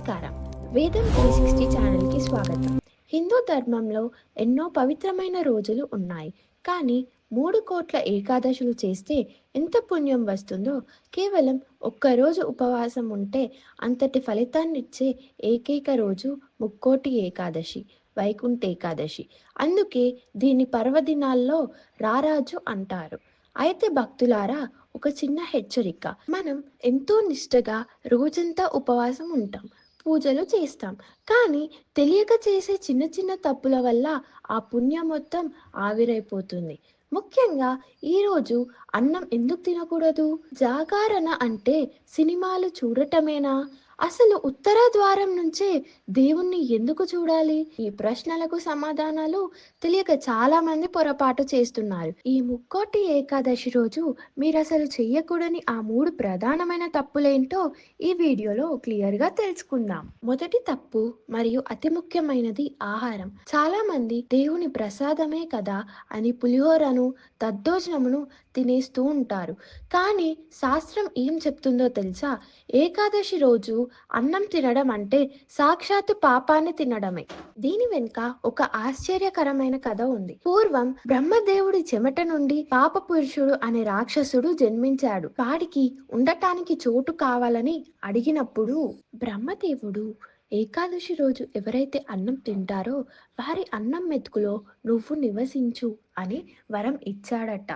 నమస్కారం. వేదం three sixty ఛానల్కి స్వాగతం. హిందూ ధర్మంలో ఎన్నో పవిత్రమైన రోజులు ఉన్నాయి. కానీ మూడు కోట్ల ఏకాదశులు చేస్తే ఎంత పుణ్యం వస్తుందో కేవలం ఒక్కరోజు ఉపవాసం ఉంటే అంతటి ఫలితాన్నిచ్చే ఏకైక రోజు ముక్కోటి ఏకాదశి వైకుంఠ ఏకాదశి. అందుకే దీని పర్వదినాల్లో రారాజు అంటారు. అయితే భక్తులారా ఒక చిన్న హెచ్చరిక. మనం ఎంతో నిష్టగా రోజంతా ఉపవాసం ఉంటాం. పూజలు చేస్తాం. కానీ తెలియక చేసే చిన్న చిన్న తప్పుల వల్ల ఆ పుణ్యం మొత్తం ఆవిరైపోతుంది. ముఖ్యంగా ఈరోజు అన్నం ఎందుకు తినకూడదు? జాగారణ అంటే సినిమాలు చూడటమేనా? అసలు ఉత్తర ద్వారం నుంచే దేవుణ్ణి ఎందుకు చూడాలి? ఈ ప్రశ్నలకు సమాధానాలు తెలియక చాలా మంది పొరపాటు చేస్తున్నారు. ఈ ముక్కోటి ఏకాదశి రోజు మీరు అసలు చెయ్యకూడని ఆ మూడు ప్రధానమైన తప్పులేంటో ఈ వీడియోలో క్లియర్గా తెలుసుకుందాం. మొదటి తప్పు మరియు అతి ముఖ్యమైనది ఆహారం. చాలా మంది దేవుని ప్రసాదమే కదా అని పులిహోరను దద్దోజనమును తినేస్తూ ఉంటారు. కానీ శాస్త్రం ఏం చెప్తుందో తెలుసా? ఏకాదశి రోజు అన్నం తినడం అంటే సాక్షాత్తు పాపాన్ని తినడమే. దీని వెనుక ఒక ఆశ్చర్యకరమైన కథ ఉంది. పూర్వం బ్రహ్మదేవుడి చెమట నుండి పాప పురుషుడు అనే రాక్షసుడు జన్మించాడు. వాడికి ఉండటానికి చోటు కావాలని అడిగినప్పుడు బ్రహ్మదేవుడు ఏకాదశి రోజు ఎవరైతే అన్నం తింటారో వారి అన్నం మెతుకులో నువ్వు నివసించు అని వరం ఇచ్చాడట.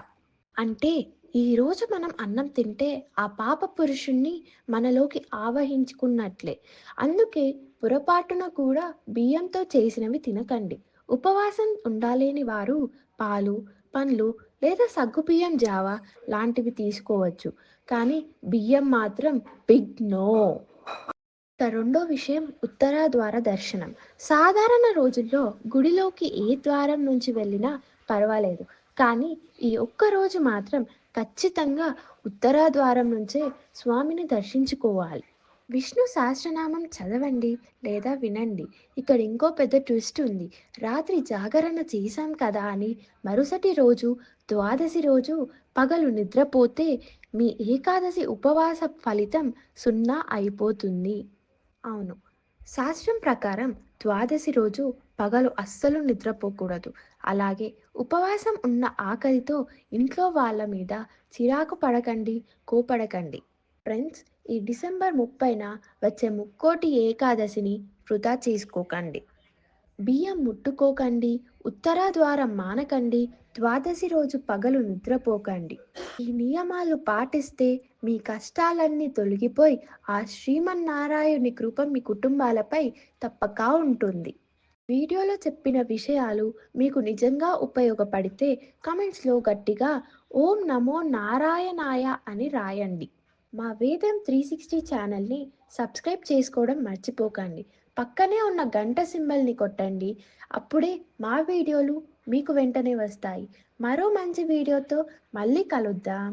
అంటే ఈరోజు మనం అన్నం తింటే ఆ పాప పురుషుణ్ణి మనలోకి ఆవహించుకున్నట్లే. అందుకే పొరపాటున కూడా బియ్యంతో చేసినవి తినకండి. ఉపవాసం ఉండాలేని వారు పాలు పండ్లు లేదా సగ్గుబియ్యం జావా లాంటివి తీసుకోవచ్చు. కానీ బియ్యం మాత్రం బిగ్ నో. రెండో విషయం ఉత్తర ద్వార దర్శనం. సాధారణ రోజుల్లో గుడిలోకి ఏ ద్వారం నుంచి వెళ్ళినా పర్వాలేదు. కానీ ఈ ఒక్క రోజు మాత్రం ఖచ్చితంగా ఉత్తరాద్వారం నుంచే స్వామిని దర్శించుకోవాలి. విష్ణు సహస్రనామం చదవండి లేదా వినండి. ఇక్కడ ఇంకో పెద్ద ట్విస్ట్ ఉంది. రాత్రి జాగరణ చేశాం కదా అని మరుసటి రోజు ద్వాదశి రోజు పగలు నిద్రపోతే మీ ఏకాదశి ఉపవాస ఫలితం సున్నా అయిపోతుంది. అవును. శాస్త్రం ప్రకారం ద్వాదశి రోజు పగలు అస్సలు నిద్రపోకూడదు. అలాగే ఉపవాసం ఉన్న ఆకలితో ఇంట్లో వాళ్ళ మీద చిరాకు పడకండి కోపడకండి. ఫ్రెండ్స్ ఈ డిసెంబర్ ముప్పైన వచ్చే ముక్కోటి ఏకాదశిని వృధా చేసుకోకండి. బియ్యం ముట్టుకోకండి ఉత్తర ద్వారం మానకండి ద్వాదశి రోజు పగలు నిద్రపోకండి. ఈ నియమాలు పాటిస్తే మీ కష్టాలన్నీ తొలగిపోయి ఆ శ్రీమన్నారాయణి కృప మీ కుటుంబాలపై తప్పక ఉంటుంది. వీడియోలో చెప్పిన విషయాలు మీకు నిజంగా ఉపయోగపడితే కమెంట్స్లో గట్టిగా ఓం నమో నారాయణాయ అని రాయండి. మా వేదం త్రీ సిక్స్టీ ఛానల్ని సబ్స్క్రైబ్ చేసుకోవడం మర్చిపోకండి. పక్కనే ఉన్న గంట సింబల్ని కొట్టండి. అప్పుడే మా వీడియోలు మీకు వెంటనే వస్తాయి. మరో మంచి వీడియోతో మళ్ళీ కలుద్దాం.